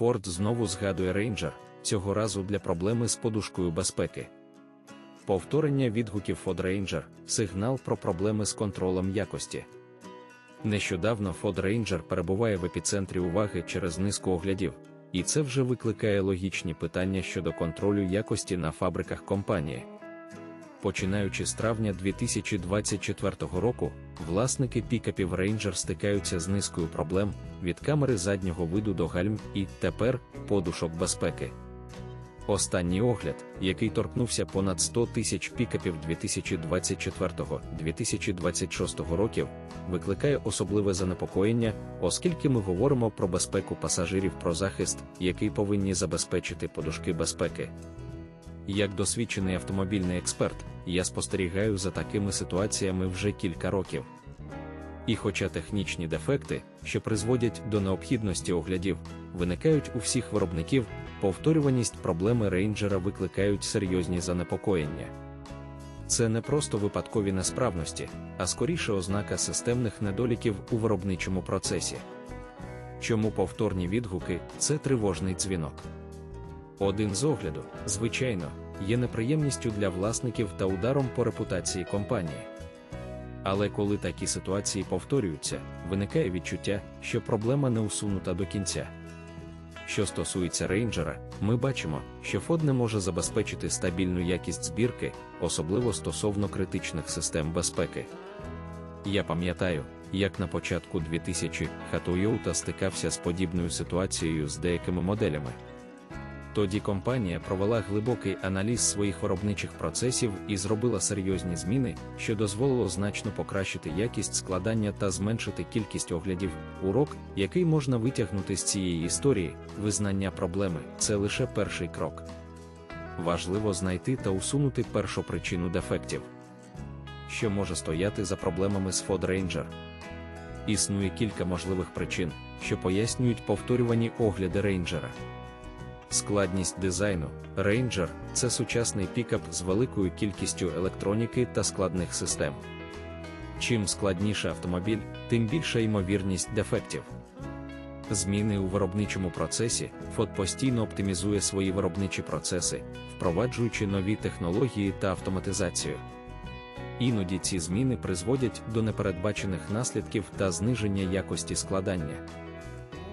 Ford знову згадує Ranger, цього разу для проблеми з подушкою безпеки. Повторення відгуків Ford Ranger – сигнал про проблеми з контролем якості. Нещодавно Ford Ranger перебуває в епіцентрі уваги через низку оглядів, і це вже викликає логічні питання щодо контролю якості на фабриках компанії. Починаючи з травня 2024 року, власники пікапів Ranger стикаються з низкою проблем від камери заднього виду до гальм і тепер подушок безпеки. Останній огляд, який торкнувся понад 100 тисяч пікапів 2024-2026 років, викликає особливе занепокоєння, оскільки ми говоримо про безпеку пасажирів про захист, який повинні забезпечити подушки безпеки. Як досвідчений автомобільний експерт, я спостерігаю за такими ситуаціями вже кілька років. І хоча технічні дефекти, що призводять до необхідності оглядів, виникають у всіх виробників, повторюваність проблеми рейнджера викликають серйозні занепокоєння. Це не просто випадкові несправності, а скоріше ознака системних недоліків у виробничому процесі. Чому повторні відгуки це тривожний дзвінок? Один з огляду, звичайно, є неприємністю для власників та ударом по репутації компанії. Але коли такі ситуації повторюються, виникає відчуття, що проблема не усунута до кінця. Що стосується рейнджера, ми бачимо, що Ford не може забезпечити стабільну якість збірки, особливо стосовно критичних систем безпеки. Я пам'ятаю, як на початку 2000 Toyota стикався з подібною ситуацією з деякими моделями. Тоді компанія провела глибокий аналіз своїх виробничих процесів і зробила серйозні зміни, що дозволило значно покращити якість складання та зменшити кількість оглядів. Урок, який можна витягнути з цієї історії, визнання проблеми це лише перший крок. Важливо знайти та усунути першу причину дефектів. Що може стояти за проблемами з Ford Ranger? Існує кілька можливих причин, що пояснюють повторювані огляди рейнджера. Складність дизайну Ranger – це сучасний пікап з великою кількістю електроніки та складних систем. Чим складніший автомобіль, тим більша ймовірність дефектів. Зміни у виробничому процесі Ford постійно оптимізує свої виробничі процеси, впроваджуючи нові технології та автоматизацію. Іноді ці зміни призводять до непередбачених наслідків та зниження якості складання.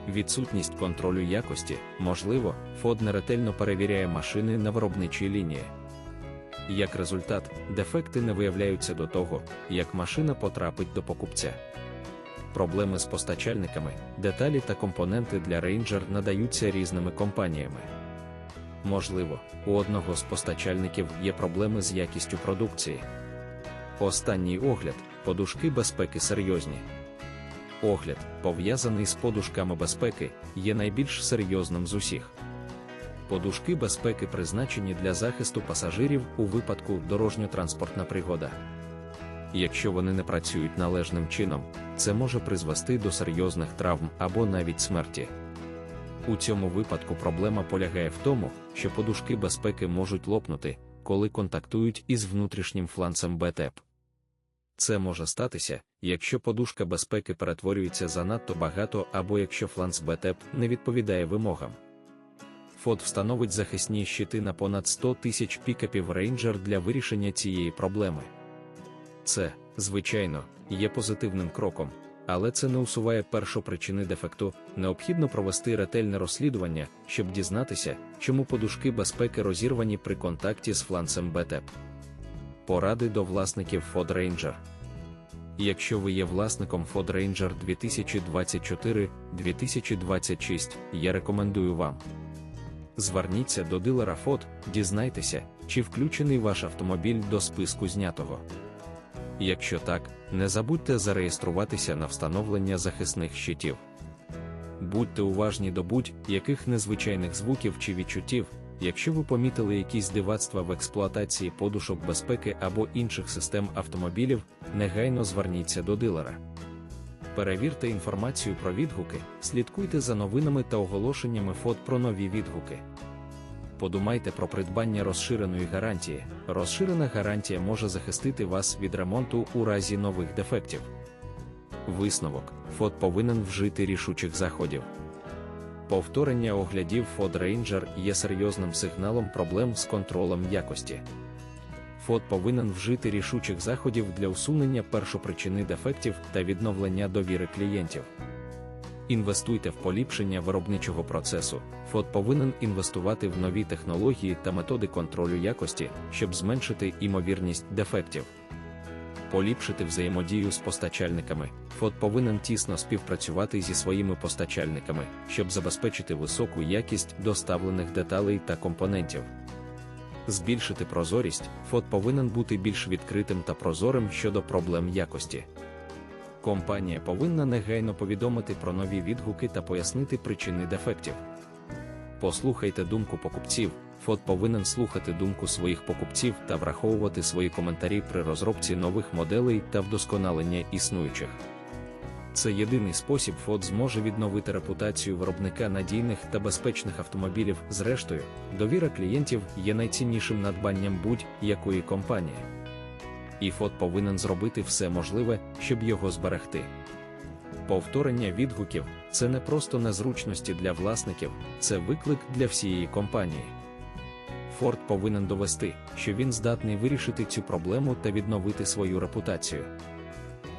Відсутність контролю якості, можливо, Ford неретельно перевіряє машини на виробничій лінії. Як результат, дефекти не виявляються до того, як машина потрапить до покупця. Проблеми з постачальниками, деталі та компоненти для Ranger надаються різними компаніями. Можливо, у одного з постачальників є проблеми з якістю продукції. Останній огляд, подушки безпеки серйозні. Огляд, пов'язаний з подушками безпеки, є найбільш серйозним з усіх. Подушки безпеки призначені для захисту пасажирів у випадку дорожньо-транспортна пригода. Якщо вони не працюють належним чином, це може призвести до серйозних травм або навіть смерті. У цьому випадку проблема полягає в тому, що подушки безпеки можуть лопнути, коли контактують із внутрішнім фланцем БТЕП. Це може статися, якщо подушка безпеки перетворюється занадто багато або якщо фланц БТЕП не відповідає вимогам. Фод встановить захисні щити на понад 100 тисяч пікапів Ranger для вирішення цієї проблеми. Це, звичайно, є позитивним кроком, але це не усуває першопричини дефекту. Необхідно провести ретельне розслідування, щоб дізнатися, чому подушки безпеки розірвані при контакті з фланцем БТЕП. Поради до власників Ford Ranger. Якщо ви є власником Ford Ranger 2024-2026, я рекомендую вам. Зверніться до дилера Ford, дізнайтеся, чи включений ваш автомобіль до списку знятого. Якщо так, не забудьте зареєструватися на встановлення захисних щитів. Будьте уважні до будь-яких незвичайних звуків чи відчуттів, якщо ви помітили якісь дивацтва в експлуатації подушок безпеки або інших систем автомобілів, негайно зверніться до дилера. Перевірте інформацію про відгуки, слідкуйте за новинами та оголошеннями фот про нові відгуки. Подумайте про придбання розширеної гарантії. Розширена гарантія може захистити вас від ремонту у разі нових дефектів. Висновок: ФОД повинен вжити рішучих заходів. Повторення оглядів Ford Ranger є серйозним сигналом проблем з контролем якості. Фод повинен вжити рішучих заходів для усунення першопричини дефектів та відновлення довіри клієнтів. Інвестуйте в поліпшення виробничого процесу. Фод повинен інвестувати в нові технології та методи контролю якості, щоб зменшити імовірність дефектів. Поліпшити взаємодію з постачальниками. Фод повинен тісно співпрацювати зі своїми постачальниками, щоб забезпечити високу якість доставлених деталей та компонентів. Збільшити прозорість, фот повинен бути більш відкритим та прозорим щодо проблем якості. Компанія повинна негайно повідомити про нові відгуки та пояснити причини дефектів. Послухайте думку покупців. Фот повинен слухати думку своїх покупців та враховувати свої коментарі при розробці нових моделей та вдосконаленні існуючих. Це єдиний спосіб Ford зможе відновити репутацію виробника надійних та безпечних автомобілів. Зрештою, довіра клієнтів є найціннішим надбанням будь-якої компанії. І Ford повинен зробити все можливе, щоб його зберегти. Повторення відгуків це не просто незручності для власників, це виклик для всієї компанії. Форд повинен довести, що він здатний вирішити цю проблему та відновити свою репутацію.